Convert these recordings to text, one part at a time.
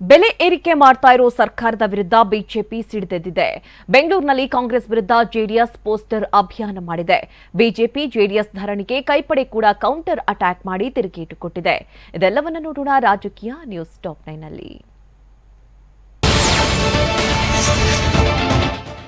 ಬೆಲೆ ಏರಿಕೆ ಮಾಡ್ತಾ ಇರೋ ಸರ್ಕಾರದ ವಿರುದ್ಧ ಬಿಜೆಪಿ ಸಿಡಿದೆದ್ದಿದೆ. ಬೆಂಗಳೂರಿನಲ್ಲಿ ಕಾಂಗ್ರೆಸ್ ವಿರುದ್ಧ ಜೆಡಿಎಸ್ ಪೋಸ್ಟರ್ ಅಭಿಯಾನ ಮಾಡಿದೆ. ಬಿಜೆಪಿ ಜೆಡಿಎಸ್ ಧರಣಿಗೆ ಕೈಪಡೆ ಕೂಡ ಕೌಂಟರ್ ಅಟ್ಯಾಕ್ ಮಾಡಿ ತಿರುಗೇಟು ಇದೆಲ್ಲವನ್ನ ನೋಡೋಣ ರಾಜಕೀಯ ನ್ಯೂಸ್ ಟಾಪ್ ನೈನ್ನಲ್ಲಿ.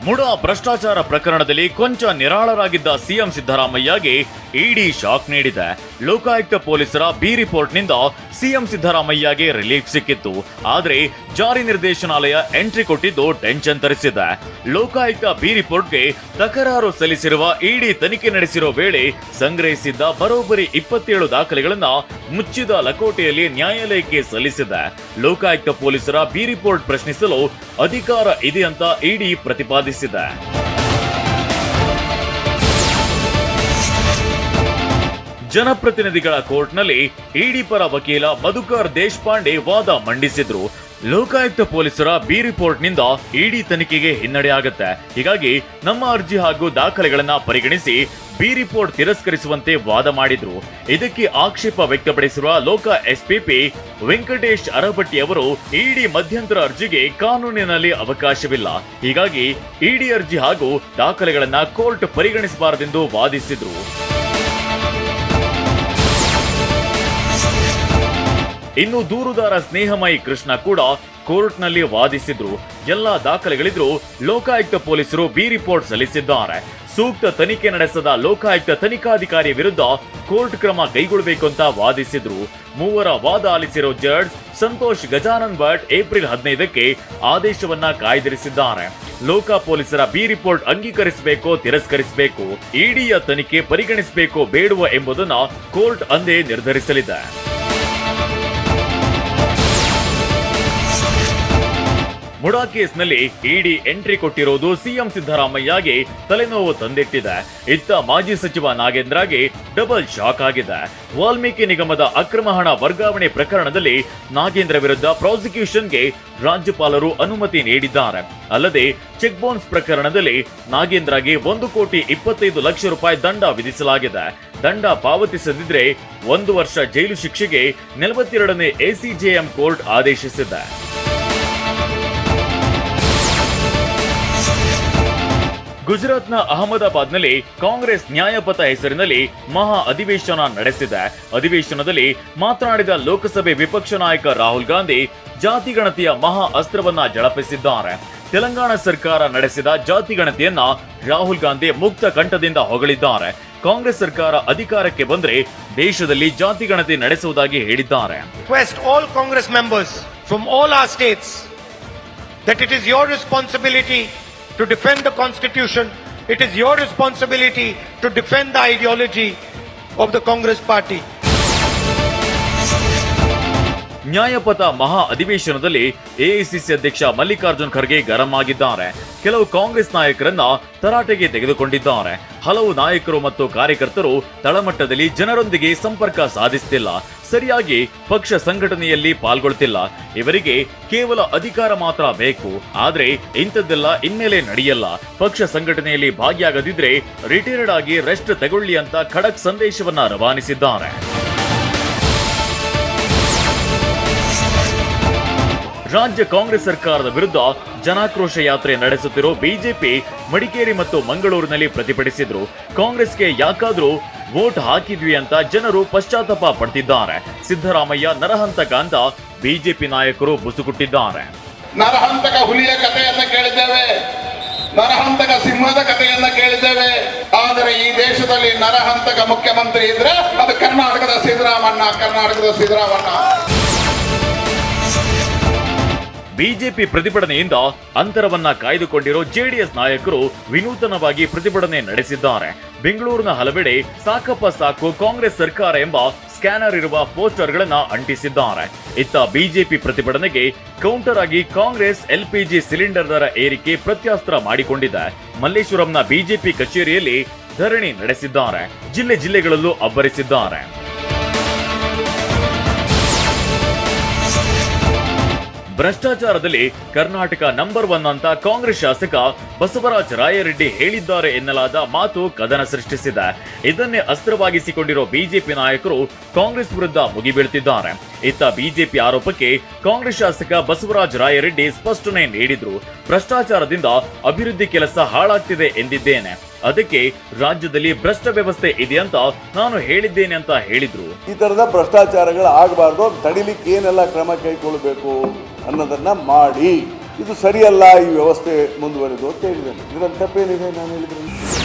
ಮುಡ ಭ್ರಷ್ಟಾಚಾರ ಪ್ರಕರಣದಲ್ಲಿ ಕೊಂಚ ನಿರಾಳರಾಗಿದ್ದ ಸಿಎಂ ಸಿದ್ದರಾಮಯ್ಯಗೆ ಇಡಿ ಶಾಕ್ ನೀಡಿದೆ. ಲೋಕಾಯುಕ್ತ ಪೊಲೀಸರ ಬಿ ರಿಪೋರ್ಟ್ನಿಂದ ಸಿಎಂ ಸಿದ್ದರಾಮಯ್ಯಗೆ ರಿಲೀಫ್ ಸಿಕ್ಕಿತ್ತು. ಆದರೆ ಜಾರಿ ನಿರ್ದೇಶನಾಲಯ ಎಂಟ್ರಿ ಕೊಟ್ಟಿದ್ದು ಟೆನ್ಷನ್ ತರಿಸಿದೆ. ಲೋಕಾಯುಕ್ತ ಬಿ ರಿಪೋರ್ಟ್ಗೆ ತಕರಾರು ಸಲ್ಲಿಸಿರುವ ಇಡಿ ತನಿಖೆ ನಡೆಸಿರೋ ವೇಳೆ ಸಂಗ್ರಹಿಸಿದ್ದ ಬರೋಬ್ಬರಿ ಇಪ್ಪತ್ತೇಳು ದಾಖಲೆಗಳನ್ನ ಮುಚ್ಚಿದ ಲಕೋಟೆಯಲ್ಲಿ ನ್ಯಾಯಾಲಯಕ್ಕೆ ಸಲ್ಲಿಸಿದೆ. ಲೋಕಾಯುಕ್ತ ಪೊಲೀಸರ ಬಿ ರಿಪೋರ್ಟ್ ಪ್ರಶ್ನಿಸಲು ಅಧಿಕಾರ ಇದೆ ಅಂತ ಇಡಿ ಪ್ರತಿಪಾದಿಸಿದೆ. ಜನಪ್ರತಿನಿಧಿಗಳ ಕೋರ್ಟ್ನಲ್ಲಿ ಇಡಿ ಪರ ವಕೀಲ ಮಧುಕರ್ ದೇಶಪಾಂಡೆ ವಾದ ಮಂಡಿಸಿದ್ರು. ಲೋಕಾಯುಕ್ತ ಪೊಲೀಸರ ಬಿ ರಿಪೋರ್ಟ್ನಿಂದ ಇಡಿ ತನಿಖೆಗೆ ಹಿನ್ನಡೆ ಆಗುತ್ತೆ. ಹೀಗಾಗಿ ನಮ್ಮ ಅರ್ಜಿ ಹಾಗೂ ದಾಖಲೆಗಳನ್ನ ಪರಿಗಣಿಸಿ ಬಿ ರಿಪೋರ್ಟ್ ತಿರಸ್ಕರಿಸುವಂತೆ ವಾದ ಮಾಡಿದ್ರು. ಇದಕ್ಕೆ ಆಕ್ಷೇಪ ವ್ಯಕ್ತಪಡಿಸಿರುವ ಲೋಕ ಎಸ್ಪಿಪಿ ವೆಂಕಟೇಶ್ ಅರಭಟ್ಟಿ ಅವರು ಇಡಿ ಮಧ್ಯಂತರ ಅರ್ಜಿಗೆ ಕಾನೂನಿನಲ್ಲಿ ಅವಕಾಶವಿಲ್ಲ. ಹೀಗಾಗಿ ಇಡಿ ಅರ್ಜಿ ಹಾಗೂ ದಾಖಲೆಗಳನ್ನ ಕೋರ್ಟ್ ಪರಿಗಣಿಸಬಾರದೆಂದು ವಾದಿಸಿದ್ರು. ಇನ್ನು ದೂರುದಾರ ಸ್ನೇಹಮಯಿ ಕೃಷ್ಣ ಕೂಡ ಕೋರ್ಟ್ನಲ್ಲಿ ವಾದಿಸಿದ್ರು. ಎಲ್ಲ ದಾಖಲೆಗಳಿದ್ರು ಲೋಕಾಯುಕ್ತ ಪೊಲೀಸರು ಬಿ ರಿಪೋರ್ಟ್ ಸಲ್ಲಿಸಿದ್ದಾರೆ. ಸೂಕ್ತ ತನಿಖೆ ನಡೆಸದ ಲೋಕಾಯುಕ್ತ ತನಿಖಾಧಿಕಾರಿ ವಿರುದ್ಧ ಕೋರ್ಟ್ ಕ್ರಮ ಕೈಗೊಳ್ಳಬೇಕು ಅಂತ ವಾದಿಸಿದ್ರು. ಮೂವರ ವಾದ ಆಲಿಸಿರೋ ಜಡ್ಜ್ ಸಂತೋಷ್ ಗಜಾನನ್ ಭಟ್ ಏಪ್ರಿಲ್ ಹದಿನೈದಕ್ಕೆ ಆದೇಶವನ್ನ ಕಾಯ್ದಿರಿಸಿದ್ದಾರೆ. ಲೋಕ ಪೊಲೀಸರ ಬಿ ರಿಪೋರ್ಟ್ ಅಂಗೀಕರಿಸಬೇಕೋ ತಿರಸ್ಕರಿಸಬೇಕು. ಇಡಿಯ ತನಿಖೆ ಪರಿಗಣಿಸಬೇಕೋ ಬೇಡುವ ಎಂಬುದನ್ನ ಕೋರ್ಟ್ ಅಂದೇ ನಿರ್ಧರಿಸಲಿದೆ. ಮುಡಾ ಕೇಸ್ನಲ್ಲಿ ಇಡಿ ಎಂಟ್ರಿ ಕೊಟ್ಟಿರೋದು ಸಿಎಂ ಸಿದ್ದರಾಮಯ್ಯಗೆ ತಲೆನೋವು ತಂದಿಟ್ಟಿದೆ. ಇತ್ತ ಮಾಜಿ ಸಚಿವ ನಾಗೇಂದ್ರಗೆ ಡಬಲ್ ಶಾಕ್ ಆಗಿದೆ. ವಾಲ್ಮೀಕಿ ನಿಗಮದ ಅಕ್ರಮ ಹಣ ವರ್ಗಾವಣೆ ಪ್ರಕರಣದಲ್ಲಿ ನಾಗೇಂದ್ರ ವಿರುದ್ಧ ಪ್ರಾಸಿಕ್ಯೂಷನ್ಗೆ ರಾಜ್ಯಪಾಲರು ಅನುಮತಿ ನೀಡಿದ್ದಾರೆ. ಅಲ್ಲದೆ ಚೆಕ್ ಬೌನ್ಸ್ ಪ್ರಕರಣದಲ್ಲಿ ನಾಗೇಂದ್ರಗೆ ಒಂದು ಕೋಟಿ ಇಪ್ಪತ್ತೈದು ಲಕ್ಷ ರೂಪಾಯಿ ದಂಡ ವಿಧಿಸಲಾಗಿದೆ. ದಂಡ ಪಾವತಿಸದಿದ್ರೆ ಒಂದು ವರ್ಷ ಜೈಲು ಶಿಕ್ಷೆಗೆ ನಲವತ್ತೆರಡನೇ ಎಸಿಜೆಎಂ ಕೋರ್ಟ್ ಆದೇಶಿಸಿದೆ. ಗುಜರಾತ್ನ ಅಹಮದಾಬಾದ್ನಲ್ಲಿ ಕಾಂಗ್ರೆಸ್ ನ್ಯಾಯಪಥ ಹೆಸರಿನಲ್ಲಿ ಮಹಾ ಅಧಿವೇಶನ ನಡೆಸಿದೆ. ಅಧಿವೇಶನದಲ್ಲಿ ಮಾತನಾಡಿದ ಲೋಕಸಭೆ ವಿಪಕ್ಷ ನಾಯಕ ರಾಹುಲ್ ಗಾಂಧಿ ಜಾತಿ ಗಣತಿಯ ಮಹಾ ಅಸ್ತ್ರವನ್ನ ಜಳಪಿಸಿದ್ದಾರೆ. ತೆಲಂಗಾಣ ಸರ್ಕಾರ ನಡೆಸಿದ ಜಾತಿ ಗಣತಿಯನ್ನ ರಾಹುಲ್ ಗಾಂಧಿ ಮುಕ್ತ ಕಂಠದಿಂದ ಹೊಗಳಿದ್ದಾರೆ. ಕಾಂಗ್ರೆಸ್ ಸರ್ಕಾರ ಅಧಿಕಾರಕ್ಕೆ ಬಂದ್ರೆ ದೇಶದಲ್ಲಿ ಜಾತಿ ಗಣತಿ ನಡೆಸುವುದಾಗಿ ಹೇಳಿದ್ದಾರೆ. All Congress members from all our states that it is your responsibility to defend the Constitution, it is your responsibility to defend the ideology of the Congress party. ನ್ಯಾಯಪಥ ಮಹಾ ಅಧಿವೇಶನದಲ್ಲಿ ಎಐಸಿಸಿ ಅಧ್ಯಕ್ಷ ಮಲ್ಲಿಕಾರ್ಜುನ್ ಖರ್ಗೆ ಗರಂ ಆಗಿದ್ದಾರೆ ಕೆಲವು ಕಾಂಗ್ರೆಸ್ ನಾಯಕರನ್ನ ತರಾಟೆಗೆ ತೆಗೆದುಕೊಂಡಿದ್ದಾರೆ. ಹಲವು ನಾಯಕರು ಮತ್ತು ಕಾರ್ಯಕರ್ತರು ತಳಮಟ್ಟದಲ್ಲಿ ಜನರೊಂದಿಗೆ ಸಂಪರ್ಕ ಸಾಧಿಸುತ್ತಿಲ್ಲ ಸರಿಯಾಗಿ ಪಕ್ಷ ಸಂಘಟನೆಯಲ್ಲಿ ಪಾಲ್ಗೊಳ್ತಿಲ್ಲ. ಇವರಿಗೆ ಕೇವಲ ಅಧಿಕಾರ ಮಾತ್ರ ಬೇಕು. ಆದ್ರೆ ಇಂಥದ್ದೆಲ್ಲ ಇನ್ಮೇಲೆ ನಡೆಯಲ್ಲ. ಪಕ್ಷ ಸಂಘಟನೆಯಲ್ಲಿ ಭಾಗಿಯಾಗದಿದ್ರೆ ರಿಟೈರ್ಡ್ ಆಗಿ ರೆಸ್ಟ್ ತಗೊಳ್ಳಿ ಅಂತ ಖಡಕ್ ಸಂದೇಶವನ್ನ ರವಾನಿಸಿದ್ದಾರೆ. ರಾಜ್ಯ ಕಾಂಗ್ರೆಸ್ ಸರ್ಕಾರದ ವಿರುದ್ಧ ಜನಾಕ್ರೋಶ ಯಾತ್ರೆ ನಡೆಸುತ್ತಿರೋ ಬಿಜೆಪಿ ಮಡಿಕೇರಿ ಮತ್ತು ಮಂಗಳೂರಿನಲ್ಲಿ ಪ್ರತಿಭಟಿಸಿದ್ರು. ಕಾಂಗ್ರೆಸ್ಗೆ ಯಾಕಾದ್ರೂ ವೋಟ್ ಹಾಕಿದ್ವಿ ಅಂತ ಜನರು ಪಶ್ಚಾತ್ತಾಪ ಪಡ್ತಿದ್ದಾರೆ. ಸಿದ್ದರಾಮಯ್ಯ ನರಹಂತಕ ಅಂತ ಬಿಜೆಪಿ ನಾಯಕರು ಬುಸುಗುಟ್ಟಿದ್ದಾರೆ ನರಹಂತಕ ಹುಲಿಯ ಕಥೆಯನ್ನ ಕೇಳಿದ್ದೇವೆ. ನರಹಂತಕ ಸಿಂಹದ ಕಥೆಯನ್ನ ಕೇಳಿದ್ದೇವೆ. ಆದರೆ ಈ ದೇಶದಲ್ಲಿ ನರಹಂತಕ ಮುಖ್ಯಮಂತ್ರಿ ಇದ್ರೆ ಅದು ಕರ್ನಾಟಕದ ಸಿದ್ದರಾಮಣ್ಣ ಕರ್ನಾಟಕದ ಸಿದ್ದರಾಮಣ್ಣ. ಬಿಜೆಪಿ ಪ್ರತಿಭಟನೆಯಿಂದ ಅಂತರವನ್ನ ಕಾಯ್ದುಕೊಂಡಿರೋ ಜೆಡಿಎಸ್ ನಾಯಕರು ವಿನೂತನವಾಗಿ ಪ್ರತಿಭಟನೆ ನಡೆಸಿದ್ದಾರೆ. ಬೆಂಗಳೂರಿನ ಹಲವೆಡೆ ಸಾಕಪ್ಪ ಸಾಕು ಕಾಂಗ್ರೆಸ್ ಸರ್ಕಾರ ಎಂಬ ಸ್ಕ್ಯಾನರ್ ಇರುವ ಪೋಸ್ಟರ್ಗಳನ್ನ ಅಂಟಿಸಿದ್ದಾರೆ. ಇತ್ತ ಬಿಜೆಪಿ ಪ್ರತಿಭಟನೆಗೆ ಕೌಂಟರ್ ಆಗಿ ಕಾಂಗ್ರೆಸ್ ಎಲ್ಪಿಜಿ ಸಿಲಿಂಡರ್ ದರ ಏರಿಕೆ ಪ್ರತ್ಯಾಸ್ತ್ರ ಮಾಡಿಕೊಂಡಿದೆ. ಮಲ್ಲೇಶ್ವರಂನ ಬಿಜೆಪಿ ಕಚೇರಿಯಲ್ಲಿ ಧರಣಿ ನಡೆಸಿದ್ದಾರೆ. ಜಿಲ್ಲೆ ಜಿಲ್ಲೆಗಳಲ್ಲೂ ಅಬ್ಬರಿಸಿದ್ದಾರೆ. ಭ್ರಷ್ಟಾಚಾರದಲ್ಲಿ ಕರ್ನಾಟಕ ನಂಬರ್ ಒನ್ ಅಂತ ಕಾಂಗ್ರೆಸ್ ಶಾಸಕ ಬಸವರಾಜ ರಾಯರೆಡ್ಡಿ ಹೇಳಿದ್ದಾರೆ ಎನ್ನಲಾದ ಮಾತು ಕದನ ಸೃಷ್ಟಿಸಿದೆ. ಇದನ್ನೇ ಅಸ್ತ್ರವಾಗಿಸಿಕೊಂಡಿರುವ ಬಿಜೆಪಿ ನಾಯಕರು ಕಾಂಗ್ರೆಸ್ ವಿರುದ್ಧ ಮುಗಿಬೀಳ್ತಿದ್ದಾರೆ. ಇತ್ತ ಬಿಜೆಪಿ ಆರೋಪಕ್ಕೆ ಕಾಂಗ್ರೆಸ್ ಶಾಸಕ ಬಸವರಾಜ ರಾಯರೆಡ್ಡಿ ಸ್ಪಷ್ಟನೆ ನೀಡಿದ್ರು. ಭ್ರಷ್ಟಾಚಾರದಿಂದ ಅಭಿವೃದ್ಧಿ ಕೆಲಸ ಹಾಳಾಗ್ತಿದೆ ಎಂದಿದ್ದೇನೆ. ಅದಕ್ಕೆ ರಾಜ್ಯದಲ್ಲಿ ಭ್ರಷ್ಟ ವ್ಯವಸ್ಥೆ ಇದೆ ಅಂತ ನಾನು ಹೇಳಿದ್ದೇನೆ ಅಂತ ಹೇಳಿದ್ರು. ಈ ತರದ ಭ್ರಷ್ಟಾಚಾರಗಳು ಆಗಬಾರ್ದು. ತಡಿಲಿಕ್ಕೆ ಏನೆಲ್ಲ ಕ್ರಮ ಕೈಗೊಳ್ಳಬೇಕು? ಅನ್ನೋದನ್ನ ಮಾಡಿ. ಇದು ಸರಿಯಲ್ಲ ಈ ವ್ಯವಸ್ಥೆ ಮುಂದುವರೆದು ಅಂತ ಹೇಳಿದ್ದೇನೆ. ಇದರಲ್ಲಿ ತಪ್ಪೇನಿದೆ ನಾನು ಹೇಳಿದ್ರೆ